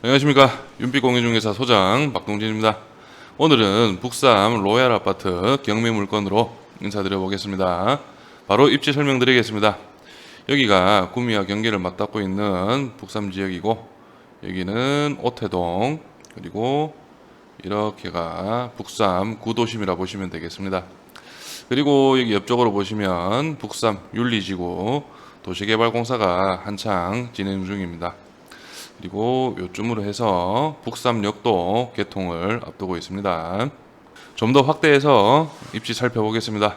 안녕하십니까 윤빛공인중개사 소장 박동진입니다. 오늘은 북삼 로얄 아파트 경매 물건으로 인사드려 보겠습니다. 바로 입지 설명드리겠습니다. 여기가 구미와 경계를 맞닿고 있는 북삼 지역이고 여기는 오태동 그리고 이렇게가 북삼 구도심이라 보시면 되겠습니다. 그리고 여기 옆쪽으로 보시면 북삼 윤리지구 도시개발공사가 한창 진행 중입니다. 그리고 요쯤으로 해서 북삼역도 개통을 앞두고 있습니다. 좀 더 확대해서 입지 살펴보겠습니다.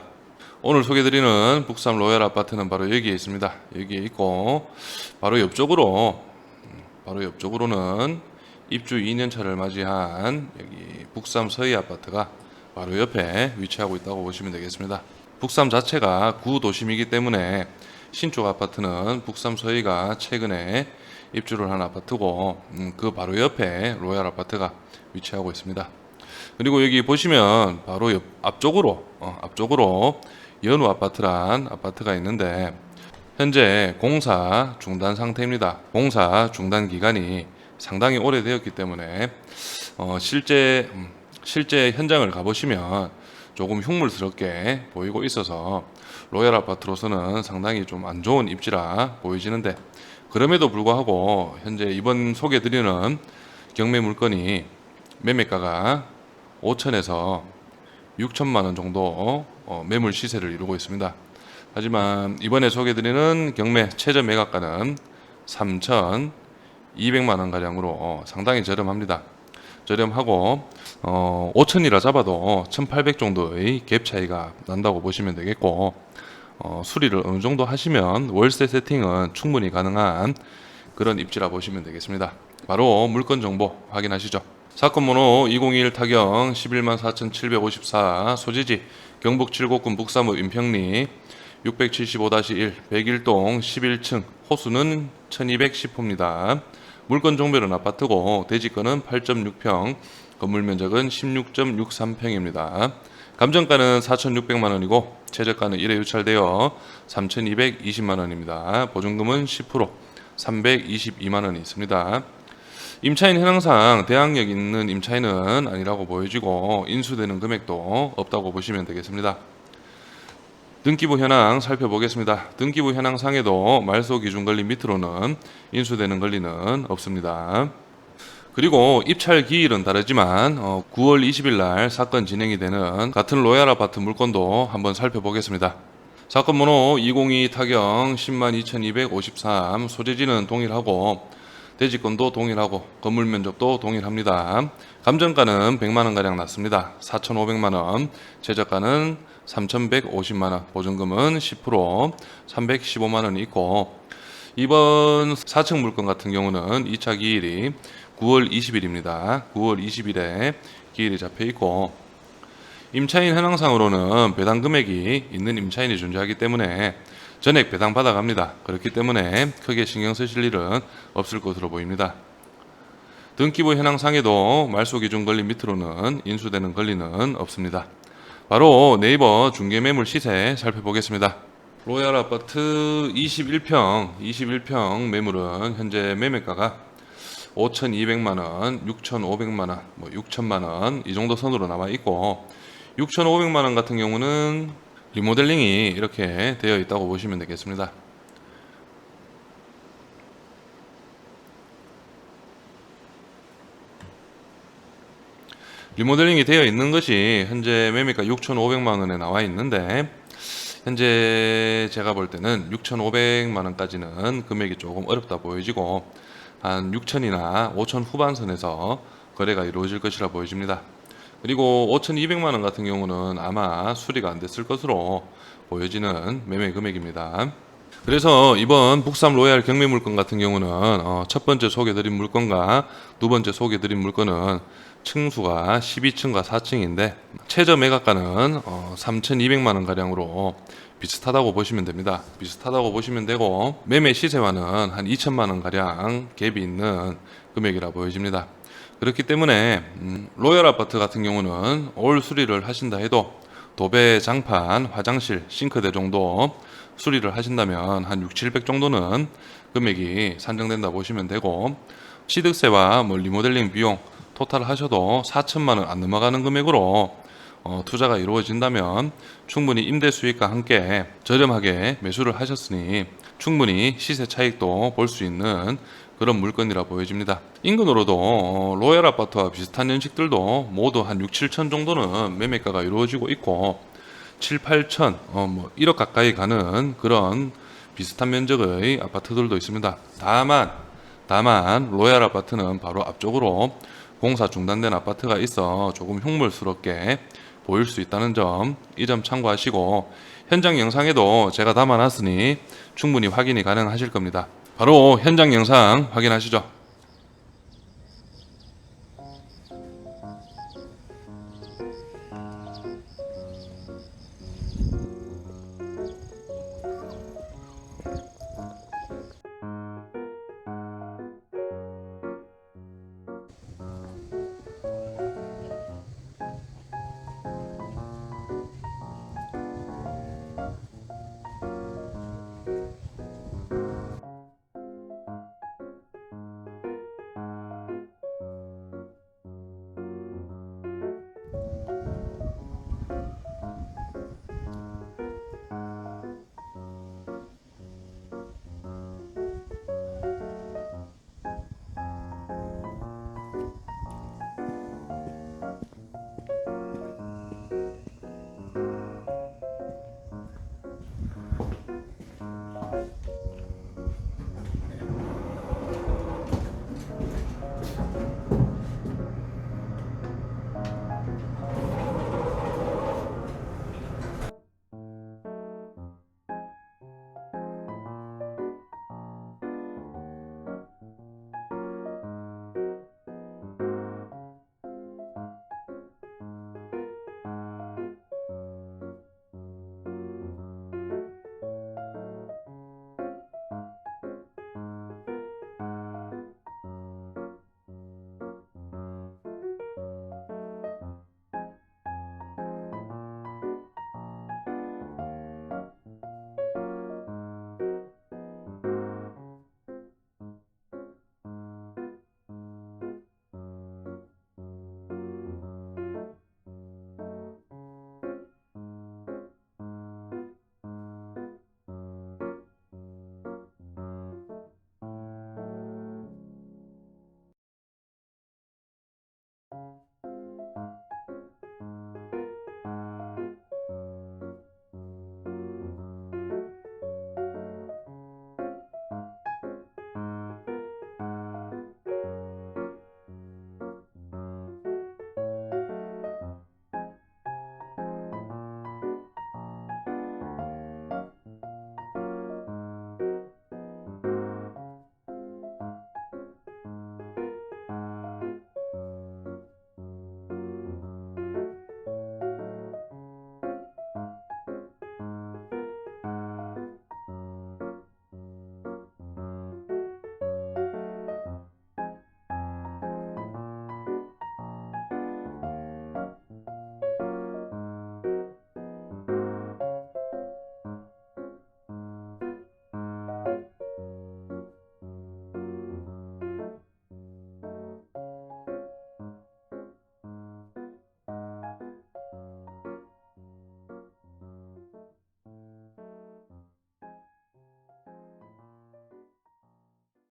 오늘 소개드리는 북삼 로얄 아파트는 바로 여기에 있습니다. 여기에 있고 바로 옆쪽으로 바로 옆쪽으로는 입주 2년차를 맞이한 여기 북삼 서희 아파트가 바로 옆에 위치하고 있다고 보시면 되겠습니다. 북삼 자체가 구도심이기 때문에 신축 아파트는 북삼 서희가 최근에 입주를 한 아파트고 음, 그 바로 옆에 로얄 아파트가 위치하고 있습니다. 그리고 여기 보시면 바로 옆, 앞쪽으로 어, 앞쪽으로 연우 아파트란 아파트가 있는데 현재 공사 중단 상태입니다. 공사 중단 기간이 상당히 오래되었기 때문에 어, 실제 음, 실제 현장을 가보시면 조금 흉물스럽게 보이고 있어서 로얄 아파트로서는 상당히 좀 안 좋은 입지라 보여지는데 그럼에도 불구하고 현재 이번 소개드리는 경매 물건이 매매가가 5천에서 6천만 원 정도 어, 매물 시세를 이루고 있습니다. 하지만 이번에 소개드리는 경매 최저 매각가는 3,200만 원 가량으로 어, 상당히 저렴합니다. 저렴하고 어, 5천이라 잡아도 1,800 정도의 갭 차이가 난다고 보시면 되겠고 어, 수리를 어느 정도 하시면 월세 세팅은 충분히 가능한 그런 입지라 보시면 되겠습니다. 바로 물건 정보 확인하시죠. 사건 번호 201 타경 11만 4,754 소지지 경북 칠곡군 북사무 임평리 675-1 101동 11층 호수는 1210호입니다. 물건 종별은 아파트고 대지권은 8.6평 건물 면적은 16.63평입니다. 감정가는 4,600만 원이고 최저가는 1회 유찰되어 3,220만 원입니다. 보증금은 10% 322만 원이 있습니다. 임차인 현황상 대항력 있는 임차인은 아니라고 보여지고 인수되는 금액도 없다고 보시면 되겠습니다. 등기부 현황 살펴보겠습니다. 등기부 현황상에도 말소 기준 권리 밑으로는 인수되는 권리는 없습니다. 그리고 입찰 기일은 다르지만 어, 9월 20일 날 사건 진행이 되는 같은 로얄 아파트 물건도 한번 살펴보겠습니다. 사건 번호 202 타경 10만 2253 소재지는 동일하고 대지권도 동일하고 건물 면적도 동일합니다. 감정가는 100만 원 가량 났습니다. 4,500만 원, 최저가는 3,150만 원, 보증금은 10% 315만 원이 있고 이번 4층 물건 같은 경우는 2차 기일이 9월 20일입니다. 9월 20일에 기일이 잡혀 있고 임차인 현황상으로는 배당 금액이 있는 임차인이 존재하기 때문에 전액 배당 받아갑니다. 그렇기 때문에 크게 신경 쓰실 일은 없을 것으로 보입니다. 등기부 현황상에도 말소 기준 권리 밑으로는 인수되는 권리는 없습니다. 바로 네이버 중개 매물 시세 살펴보겠습니다. 로얄 아파트 21평, 21평 매물은 현재 매매가가 5,200만 원, 6,500만 원, 뭐 6천만 원 이 정도 선으로 남아 있고 6,500만 원 같은 경우는 리모델링이 이렇게 되어 있다고 보시면 되겠습니다. 리모델링이 되어 있는 것이 현재 매매가 6,500만 원에 나와 있는데 현재 제가 볼 때는 6,500만 원까지는 금액이 조금 어렵다 보여지고 한 6천이나 5천 후반선에서 거래가 이루어질 것이라 보여집니다. 그리고 5,200만 원 같은 경우는 아마 수리가 안 됐을 것으로 보여지는 매매 금액입니다. 그래서 이번 북삼 로얄 경매 물건 같은 경우는 어, 첫 번째 소개드린 물건과 두 번째 소개드린 물건은 층수가 12층과 4층인데 최저 매각가는 어, 3,200만 원 가량으로 비슷하다고 보시면 됩니다. 비슷하다고 보시면 되고 매매 시세와는 한 2천만 원 가량 갭이 있는 금액이라 보여집니다. 그렇기 때문에 음, 로얄 아파트 같은 경우는 올 수리를 하신다 해도 도배, 장판, 화장실, 싱크대 정도 수리를 하신다면 한 6, 700 정도는 금액이 산정된다 보시면 되고 취득세와 뭐 리모델링 비용 토탈 하셔도 4천만 원 안 넘어가는 금액으로 어, 투자가 이루어진다면 충분히 임대 수익과 함께 저렴하게 매수를 하셨으니 충분히 시세 차익도 볼 수 있는 그런 물건이라 보여집니다. 인근으로도 어, 로얄 아파트와 비슷한 연식들도 모두 한 6, 7천 정도는 매매가가 이루어지고 있고 7, 8천, 어, 뭐 1억 가까이 가는 그런 비슷한 면적의 아파트들도 있습니다. 다만 다만 로얄 아파트는 바로 앞쪽으로 공사 중단된 아파트가 있어 조금 흉물스럽게 보일 수 있다는 점, 이 점 참고하시고 현장 영상에도 제가 담아놨으니 충분히 확인이 가능하실 겁니다. 바로 현장 영상 확인하시죠.